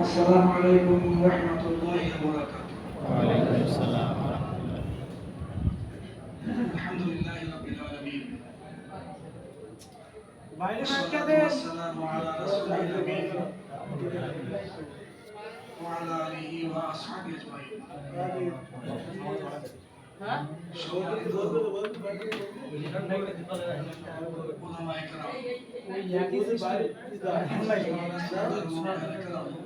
السلام عليكم ورحمة الله وبركاته. وعليكم السلام ورحمة الله الحمد لله رب العالمين. والصلاة والسلام على رسول الله وعلى آله وأصحابه أجمعين. علماء كرام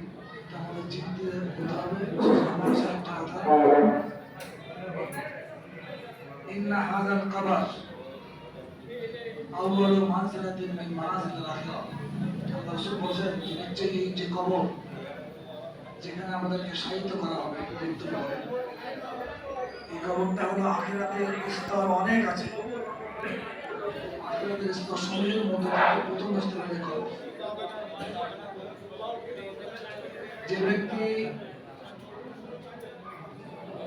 তা আমাদের চিনতে হতে হবে আমার একটা কথা ইন্না হাযাল কবর। আউয়ালু মানজিলাতিন মিন মানাজিলিল আখিরাহ আল্লাহ বলেন যে এই যে কবর, যেখানে আমাদেরকে সাহিত্য করা হবে মৃত্যু পরে এই কবরটা হলো আখিরাতের স্তর অনেক আছে। আখিরাতের স্তর সমূহের মধ্যে প্রথম স্তর হলো কবর। যে ব্যক্তি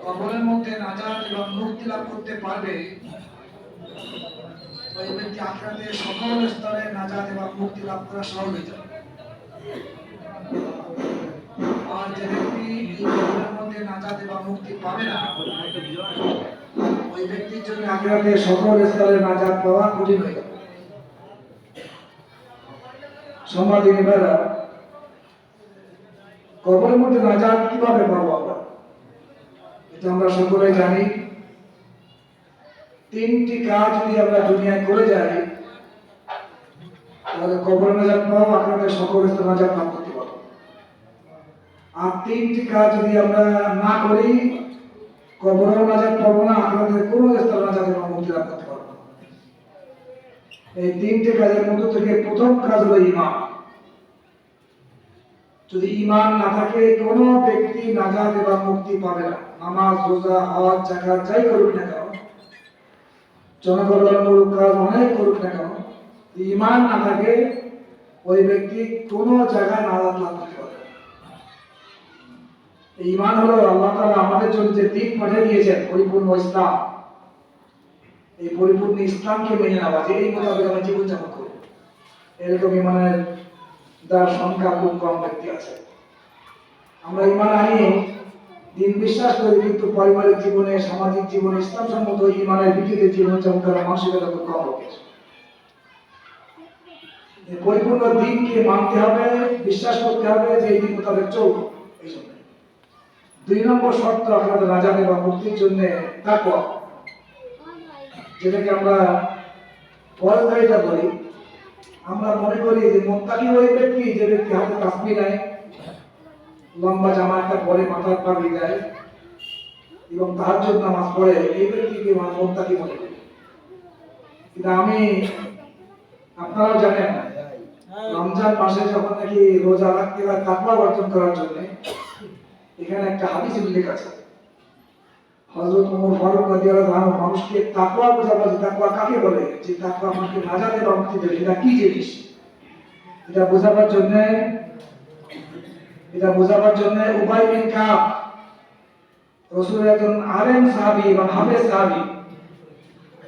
কবরের মধ্যে এবং মুক্তি লাভ করতে পারবে, ওই ব্যক্তি আখড়াতে সকল স্তরে এবং মুক্তি লাভ করা সহজ হয়ে যাবে। আর যে ব্যক্তি কবরের মধ্যে এবং মুক্তি পাবে না, ওই ব্যক্তির জন্য আখড়াতে সকল স্তরে নাজাত পাওয়া কঠিন হয়ে যাবে। কবরের মধ্যে নাজাত কীভাবে পাবো আমরা? এটা আমরা সকলে জানি। তিনটি কাজ যদি আমরা দুনিয়ায় করে যাই, তাহলে কবর নাজাত পাবো আপনাদের সকল নাজাত লাভ করতে পারব আর তিনটি কাজ যদি আমরা না করি, কবরেও নাজাত পাবো না, আপনাদের কোনো স্তর নাজাত এবং মুক্তি লাভ করতে পারব এই তিনটি কাজের মধ্যে থেকে প্রথম কাজ হলো ইমান যদি ইমান না থাকে, কোন ব্যক্তি নাজাত এবং মুক্তি পাবে না। নামাজ, রোজা, হজ জাকাত যাই করুক না কেন জনকল্যাণমূলক কাজ অনেক করুক না কেন ইমান না থাকে, ওই ব্যক্তি কোন জায়গায় নাজাত লাভ করতে পারবে না। এই ইমান হলো আল্লাহ তাআলা আমাদের জন্য যে দিন পাঠিয়ে দিয়েছেন, পরিপূর্ণ ইসলাম। এই পরিপূর্ণ ইসলামকে মেনে নেওয়া যে এই মোতাবেক আমরা জীবনযাপন করব এরকম ইমানের যার সংখ্যা খুব কম ব্যক্তি আছে। আমরা ইমান আনি, দিন বিশ্বাস করি, কিন্তু পারিবারিক জীবনে, সামাজিক জীবনে, ইসলাম সম্মত ইমানের ভিত্তিতে জীবন যাপন করার মানসিকতা খুব কম এই পরিপূর্ণ দিনকে মানতে হবে, বিশ্বাস করতে হবে যে এই দিন মোতাবেক চলবো এই জন্য। দুই নম্বর শর্ত আপনাদের রাজানে বা মুক্তির জন্য তাকওয়া। যেটাকে আমরা পরকারিতা বলি আমরা মনে করি যে মোত্তাকি ওই ব্যক্তি যে ব্যক্তি হাতে তাসবি নেয় লম্বা জামা একটা পরে মাথার পাগড়ি দেয় এবং তাহাজ্জুদ নামাজ পড়ে, এই ব্যক্তিকে মোত্তাকি মনে করি। কিন্তু আমি, আপনারাও জানেন রমজান মাসে যখন নাকি রোজা রাখতে হয় তাকওয়া অর্জন করার জন্য, এখানে একটা হাদিস উল্লেখ আছে। হযরত ওমর ফারুক মানুষকে তাকওয়া যে তাকওয়া কাকে বলে? যে তাকওয়া বা মুক্তি এটা কি জিনিস? এটা বোঝাবার জন্য, এটা বোঝাবার জন্য উবাই বিন কাব, রসুলের একজন আলেম সাহাবী এবং হাফেজ সাহাবী,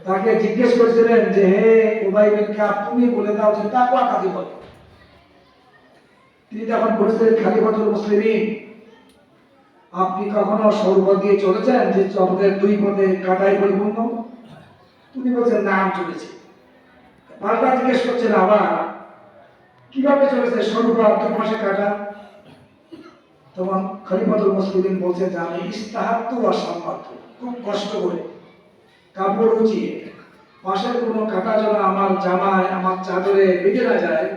তাকে জিজ্ঞেস করেছিলেন যে, হে উবাই বিন কাব, তুমি বলে দাও যে তাকওয়া কাকে বলে? তিনি তখন বলেছিলেন খালিফাতুল মুসলিমিন। আপনি কখনো সর্ব দিয়ে চলেছেন যে চন্দ্রের দুই পদে কাটাই পরিপূর্ণ তিনি বলছেন, না, আমি চলেছি। পাল্টা জিজ্ঞেস করছেন, আবার কীভাবে চলেছে সর্ব দুই পাশে কাটা? তখন খলিফাতুল মুসলিমিন বলছে যে আমি ইস্তাহাত্তু আর সাম্মাত্তু খুব কষ্ট করে কাপড় উঁচিয়ে পাশের কোনো কাটা যেন আমার জামায়, আমার চাদরে বেঁধে না যায়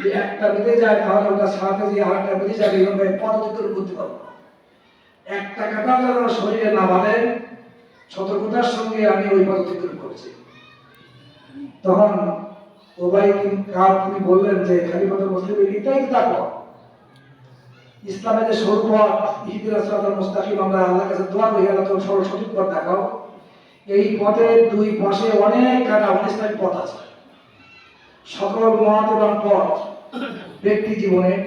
যে একটা বেঁধে যায়, তাহলে ওটা সারাতে দিয়ে আর একটা বেঁধে যাবে এইভাবে পদচিত্র করতে পারব। না। একটা কাটা যেন শরীরে না বাঁধে। সতর্কতার সঙ্গে আমি ওই পথ অতিক্রম করছি। তখন ওবাই কাব তিনি বললেন যে, খালিফাতুল মুসলিম এটাই তাকওয়া ইসলামের যে সরু পথ ইহদিনা সিরাতাল মুস্তাকিম, আমরা আল্লাহর কাছে দোয়া করি, আল্লাহ তো সরল সঠিক পথ দেখাও। এই পথের দুই পাশে অনেক কাটা অনিসলামিক পথ আছে। সকল মত এবং পথ ব্যক্তি জীবনে,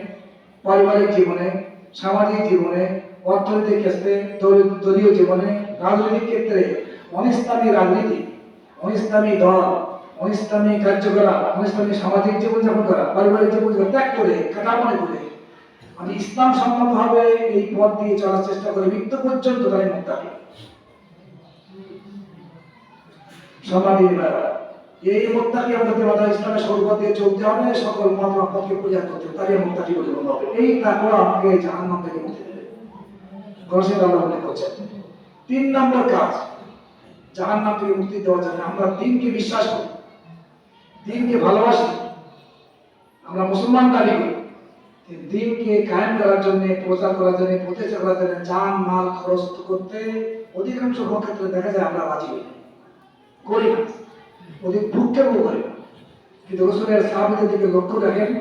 পারিবারিক জীবনে, সামাজিক জীবনে অর্থনৈতিক ক্ষেত্রে, দলীয়- জীবনে রাজনৈতিক ক্ষেত্রে অনিসলামী রাজনীতি অনিসলামী দল অনিসলামী কার্যকলাপ অনিসলামী সামাজিক জীবনযাপন করা, পারিবারিক জীবনযাপন ত্যাগ করে কাটা মনে করে। আমি ইসলাম সম্মতভাবে এই পথ দিয়ে চলার চেষ্টা করি মৃত্যু পর্যন্ত তাই মুক্তাকে সমাধি এই মুক্তাকে আমাদেরকে বাধা ইসলামের সর্বত দিয়ে চলতে হবে? সকল মত পথকে পূজা করতে হবে তাই মুক্তাকি বলে? হবে এই তারপর আমাকে জাহান্নাম থেকে মুক্তি গণেশের আল্লাহ মনে করছেন। তিন নম্বর কাজ, জাহান্নাম থেকে মুক্তি দেওয়ার জন্য আমরা দিনকে বিশ্বাস করি। দিনকে ভালোবাসি, আমরা মুসলমান দাবি দিনকে কায়েম করার জন্য, প্রচার করার জন্য, প্রতিষ্ঠা করার জন্য জান, মাল, খরচ করতে অধিকাংশ ক্ষেত্রে দেখা যায় আমরা রাজি হই করি না। অধিক ভূক্ষেপও করি না। কিন্তু রসুলের সাহাবিদের দিকে লক্ষ্য রাখেন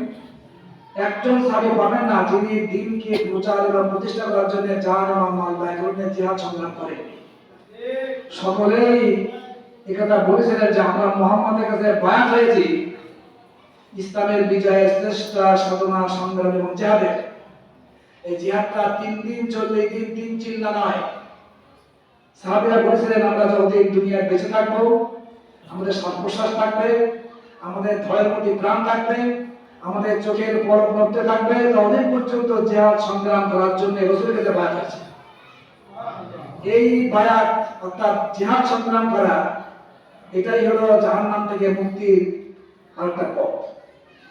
একজন সাহাবি পাবেন না, যিনি দিনকে প্রচার এবং প্রতিষ্ঠা করার জন্য জান এবং মাল ব্যয় করে জিহাদ সংগ্রাম করেন সকলেই একথা বলেছিলেন যে আমরা মোহাম্মদের কাছে বায়াত হয়েছি ইসলামের বিজয়ের চেষ্টা সাধনা, সংগ্রাম এবং জিহাদের। এই জিহাদটা তিন দিন চললে তিন দিন চিল্লা নয়। সাহাবিরা বলেছিলেন, আমরা যতদিন দুনিয়ায় বেঁচে থাকব, আমাদের শ্বাস প্রশ্বাস থাকবে, আমাদের ধয়ের মধ্যে প্রাণ থাকবে আমাদের চোখের পরক নড়তে থাকবে ততদিন পর্যন্ত জিহাদ সংগ্রাম করার জন্য রসুলের কাছে বায়াত আছে। এই বায়াত, অর্থাৎ জেহাদ সংগ্রাম করা, এটাই হলো জাহান্নাম থেকে মুক্তির আরেকটা পথ।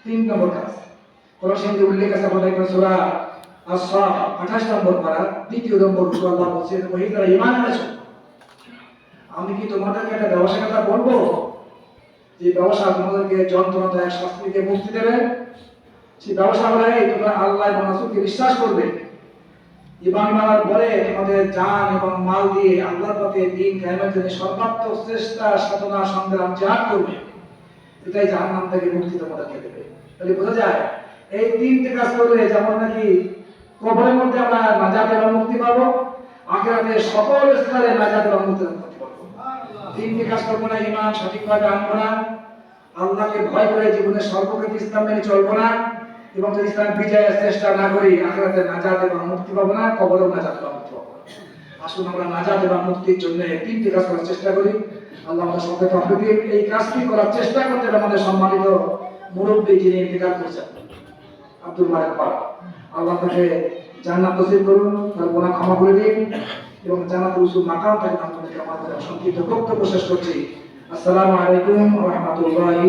তিন নম্বর কাজ। শরীফে উল্লেখ আছে আমাদের একটা সূরা আস-সাফ 28 নম্বর পারা, দ্বিতীয় নম্বর আল্লাহ বলছে ওই তারা ঈমান এনেছো, আমি কি তোমাদেরকে একটা ব্যবসা কথা বলব? যে ব্যবসা তোমাদেরকে যন্ত্রণাদায়ক শাস্তি থেকে মুক্তি দেবে। সেই ব্যবসা হলো তোমরা আল্লাহ এবং রাসূলকে বিশ্বাস করবে। ইমান মানার পরে তোমাদের জান এবং মাল দিয়ে আল্লাহর পথে দিন কায়েমের জন্য সর্বাত্মক চেষ্টা সাধনা সংগ্রাম জাহাদ করবে। এটাই জাহান্নাম থেকে মুক্তি তোমাদেরকে দেবে। তাহলে বোঝা যায়, এই তিনটে কাজ করলে যেমন নাকি কবরের মধ্যে আমরা নাজাত এবং মুক্তি পাবো, আখেরাতে সকল স্তরে নাজাত এবং মুক্তি তিনটে কাজ করব না ইমান সঠিকভাবে আনব না। আল্লাহকে ভয় করে জীবনের সর্বক্ষেত্রে ইসলাম মেনে চলবো না। এবং যদি ইসলাম বিজয়ের চেষ্টা না করি, আখেরাতে নাজাত এবং মুক্তি পাবো না, কবরেও নাজাত মুক্তি পাবো। আসুন আমরা নাজাত এবং মুক্তির জন্য তিনটি কাজ করার চেষ্টা করি। আল্লাহ আমাদের সঙ্গে তফিক এই কাজটি করার চেষ্টা করতে আমাদের সম্মানিত মুরব্বী যিনি ইন্তেকাল করছেন। আব্দুল মালিক পাক আল্লাহ তাকে জান্নাত নসিব করুন, তার গুনাহ ক্ষমা করে দিন। এবং জান্নাত রসুল মাকাম নাম করে আমাদের সংক্ষিপ্ত বক্তব্য শেষ করছি। আসসালামু আলাইকুম রহমতুল্লাহ